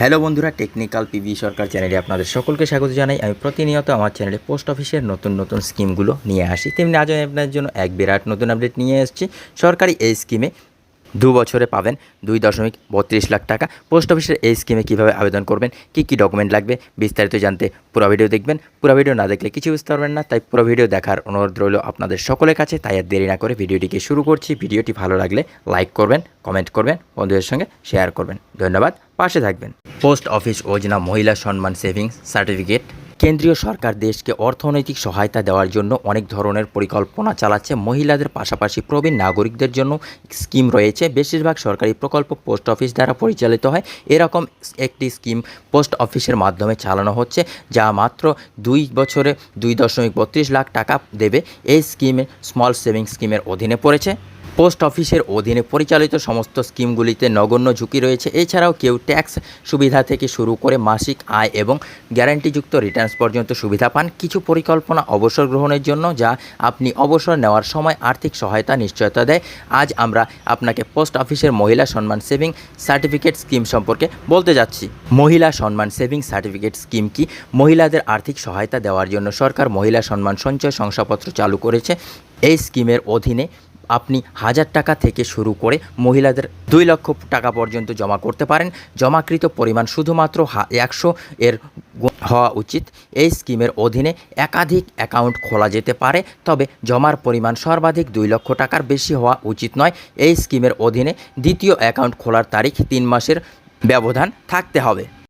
Hello বন্ধুরা, technical PB সরকার চ্যানেলে আপনাদের সকলকে স্বাগত জানাই। আমি প্রতিনিয়ত আমার চ্যানেলে পোস্ট অফিসের নতুন নতুন স্কিমগুলো নিয়ে আসি। তেমনি আজ আমি আপনাদের জন্য এক বিরাট নতুন আপডেট নিয়ে এসেছি। সরকারি এই স্কিমে দু বছরে পাবেন দুই দশমিক বত্রিশ লাখ টাকা। পোস্ট অফিসের এই স্কিমে কীভাবে আবেদন করবেন, কী কী ডকুমেন্ট লাগবে, বিস্তারিত জানতে পুরো ভিডিও দেখবেন। পুরো ভিডিও না দেখলে কিছু বুঝতে পারবেন না, তাই পুরো ভিডিও দেখার অনুরোধ রইল আপনাদের সকলের কাছে। তাই আর দেরি না করে ভিডিওটিকে শুরু করছি। ভিডিওটি ভালো লাগলে লাইক করবেন, কমেন্ট করবেন, বন্ধুদের সঙ্গে শেয়ার করবেন। ধন্যবাদ, পাশে থাকবেন। পোস্ট অফিস যোজনা মহিলা সম্মান সেভিংস সার্টিফিকেট। কেন্দ্রীয় সরকার দেশকে অর্থনৈতিক সহায়তা দেওয়ার জন্য অনেক ধরনের পরিকল্পনা চালাচ্ছে। মহিলাদের পাশাপাশি প্রবীণ নাগরিকদের জন্য স্কিম রয়েছে। বেশিরভাগ সরকারি প্রকল্প পোস্ট অফিস দ্বারা পরিচালিত হয়। এরকম একটি স্কিম পোস্ট অফিসের মাধ্যমে চালানো হচ্ছে, যা মাত্র দুই বছরে দুই দশমিক বত্রিশ লাখ টাকা দেবে। এই স্কিমে স্মল সেভিংস স্কিমের অধীনে পড়েছে। পোস্ট অফিসের অধীনে পরিচালিত সমস্ত স্কিমগুলিতে নগণ্য ঝুঁকি রয়েছে। এছাড়াও কেউ ট্যাক্স সুবিধা থেকে শুরু করে মাসিক আয় এবং গ্যারান্টিযুক্ত রিটার্নস পর্যন্ত সুবিধা পান। কিছু পরিকল্পনা অবসর গ্রহণের জন্য যা আপনি অবসর নেওয়ার সময় আর্থিক সহায়তা নিশ্চয়তা দেয়। আজ আমরা আপনাকে পোস্ট অফিসের মহিলা সম্মান সেভিং সার্টিফিকেট স্কিম সম্পর্কে বলতে যাচ্ছি। মহিলা সম্মান সেভিং সার্টিফিকেট স্কিম কি? মহিলাদের আর্থিক সহায়তা দেওয়ার জন্য সরকার মহিলা সম্মান সঞ্চয় শংসাপত্র চালু করেছে। এই স্কিমের অধীনে আপনি হাজার টাকা থেকে শুরু করে মহিলাদের দুই লক্ষ টাকা পর্যন্ত জমা করতে পারেন। জমাকৃত পরিমাণ শুধুমাত্র একশো এর হওয়া উচিত। এই স্কিমের অধীনে একাধিক অ্যাকাউন্ট খোলা যেতে পারে, তবে জমার পরিমাণ সর্বাধিক দুই লক্ষ টাকার বেশি হওয়া উচিত নয়। এই স্কিমের অধীনে দ্বিতীয় অ্যাকাউন্ট খোলার তারিখ তিন মাসের ব্যবধান থাকতে হবে।